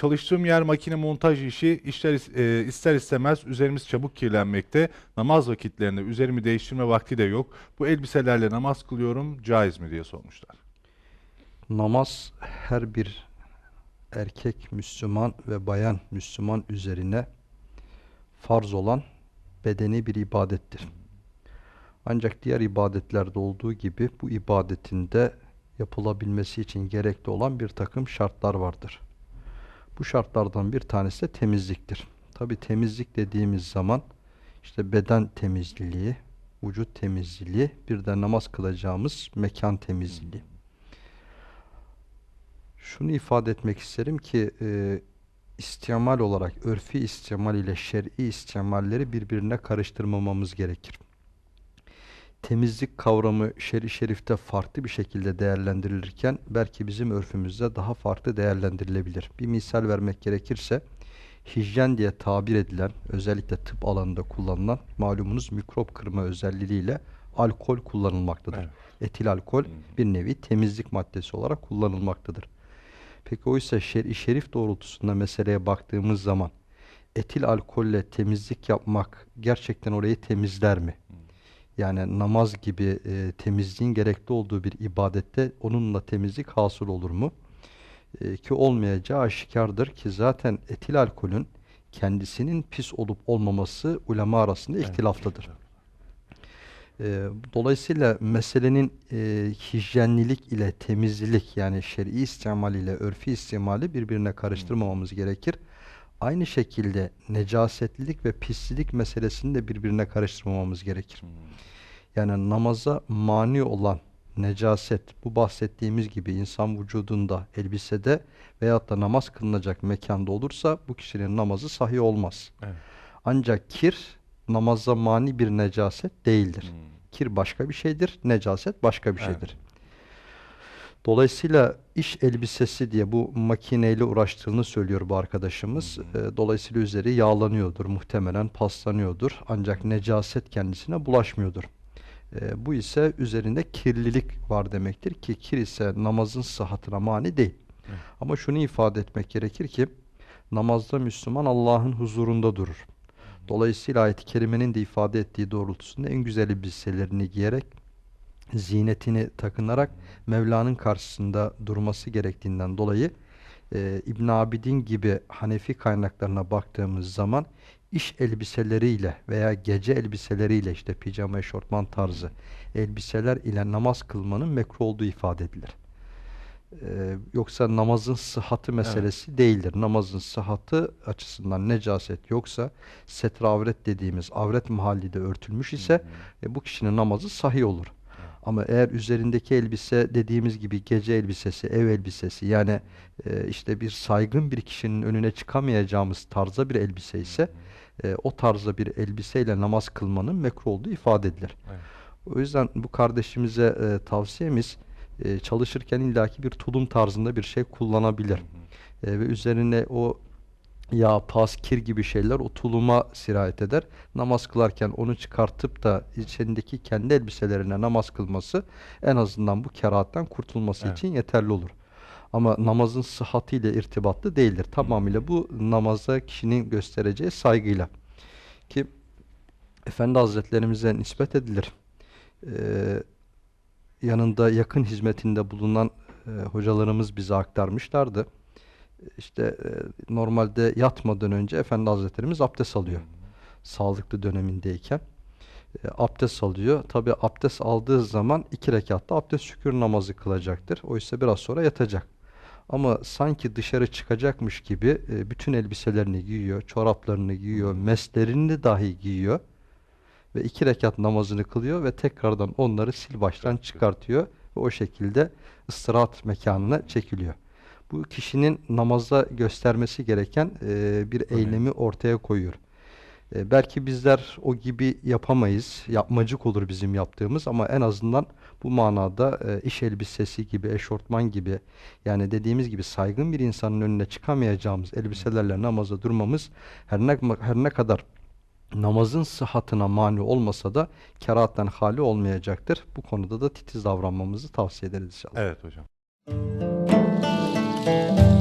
Çalıştığım yer makine montaj işi işler e, ister istemez üzerimiz çabuk kirlenmekte. Namaz vakitlerinde üzerimi değiştirme vakti de yok. Bu elbiselerle namaz kılıyorum caiz mi diye sormuşlar. Namaz her bir erkek Müslüman ve bayan Müslüman üzerine farz olan bedeni bir ibadettir. Ancak diğer ibadetlerde olduğu gibi bu ibadetinde yapılabilmesi için gerekli olan bir takım şartlar vardır. Bu şartlardan bir tanesi de temizliktir. Tabi temizlik dediğimiz zaman işte beden temizliği, vücut temizliği, bir de namaz kılacağımız mekan temizliği. Şunu ifade etmek isterim ki e, istimal olarak örfi istimal ile şer'i istimalleri birbirine karıştırmamamız gerekir. Temizlik kavramı şer'i şerifte farklı bir şekilde değerlendirilirken belki bizim örfümüzde daha farklı değerlendirilebilir. Bir misal vermek gerekirse hijyen diye tabir edilen özellikle tıp alanında kullanılan malumunuz mikrop kırma özelliğiyle alkol kullanılmaktadır. Evet. Etil alkol bir nevi temizlik maddesi olarak kullanılmaktadır. Peki oysa şer'i şerif doğrultusunda meseleye baktığımız zaman etil alkolle temizlik yapmak gerçekten orayı temizler mi? Yani namaz gibi e, temizliğin gerekli olduğu bir ibadette onunla temizlik hasıl olur mu? E, ki olmayacağı aşikardır ki zaten etil alkolün kendisinin pis olup olmaması ulema arasında ihtilaflıdır. E, dolayısıyla meselenin e, hijyenlilik ile temizlik yani şer'i istimal ile örfi istimali birbirine karıştırmamamız gerekir. Aynı şekilde necasetlilik ve pislik meselesini de birbirine karıştırmamamız gerekir. Yani namaza mani olan necaset bu bahsettiğimiz gibi insan vücudunda, elbisede veyahut da namaz kılınacak mekanda olursa bu kişinin namazı sahih olmaz. Evet. Ancak kir namaza mani bir necaset değildir. Hmm. Kir başka bir şeydir, necaset başka bir Evet. şeydir. Dolayısıyla iş elbisesi diye bu makineyle uğraştığını söylüyor bu arkadaşımız. Ee, Dolayısıyla üzeri yağlanıyordur, muhtemelen paslanıyordur. Ancak necaset kendisine bulaşmıyordur. Ee, bu ise üzerinde kirlilik var demektir ki kir ise namazın sıhhatine mani değil. Ama şunu ifade etmek gerekir ki namazda Müslüman Allah'ın huzurunda durur. Dolayısıyla ayet-i kerimenin de ifade ettiği doğrultusunda en güzel elbiselerini giyerek zinetini takınarak Mevla'nın karşısında durması gerektiğinden dolayı e, İbn Abidin gibi Hanefi kaynaklarına baktığımız zaman iş elbiseleriyle veya gece elbiseleriyle işte pijama eşortman tarzı elbiseler ile namaz kılmanın mekruh olduğu ifade edilir. Ee, yoksa namazın sıhhatı meselesi değildir. Namazın sıhhatı açısından necaset yoksa setre avret dediğimiz avret mahalli de örtülmüş ise e, bu kişinin namazı sahih olur. Ama eğer üzerindeki elbise dediğimiz gibi gece elbisesi, ev elbisesi yani e, işte bir saygın bir kişinin önüne çıkamayacağımız tarzda bir elbise ise e, o tarzda bir elbiseyle namaz kılmanın mekruh olduğu ifade edilir. Evet. O yüzden bu kardeşimize e, tavsiyemiz e, çalışırken illaki bir tulum tarzında bir şey kullanabilir. E, ve üzerine o yağ, pas, kir gibi şeyler o tuluma sirayet eder. Namaz kılarken onu çıkartıp da içindeki kendi elbiselerine namaz kılması en azından bu kerahatten kurtulması Evet. için yeterli olur. Ama namazın sıhhatiyle irtibatlı değildir. Tamamıyla bu namaza kişinin göstereceği saygıyla. Ki Efendi Hazretlerimize nispet edilir. Ee, yanında yakın hizmetinde bulunan e, hocalarımız bize aktarmışlardı. İşte e, normalde yatmadan önce Efendi Hazretlerimiz abdest alıyor. Sağlıklı dönemindeyken. E, abdest alıyor. Tabi abdest aldığı zaman iki rekatta abdest şükür namazı kılacaktır. Oysa biraz sonra yatacak. Ama sanki dışarı çıkacakmış gibi e, bütün elbiselerini giyiyor, çoraplarını giyiyor, meslerini dahi giyiyor ve iki rekat namazını kılıyor ve tekrardan onları sil baştan çıkartıyor ve o şekilde ıstirahat mekanına çekiliyor. Bu kişinin namaza göstermesi gereken e, bir eylemi ortaya koyuyor. E, belki bizler o gibi yapamayız, yapmacık olur bizim yaptığımız ama en azından bu manada e, iş elbisesi gibi, eşortman gibi yani dediğimiz gibi saygın bir insanın önüne çıkamayacağımız elbiselerle namaza durmamız her ne, her ne kadar namazın sıhhatine mani olmasa da kerahatten hali olmayacaktır. Bu konuda da titiz davranmamızı tavsiye ederiz inşallah. Evet hocam. Música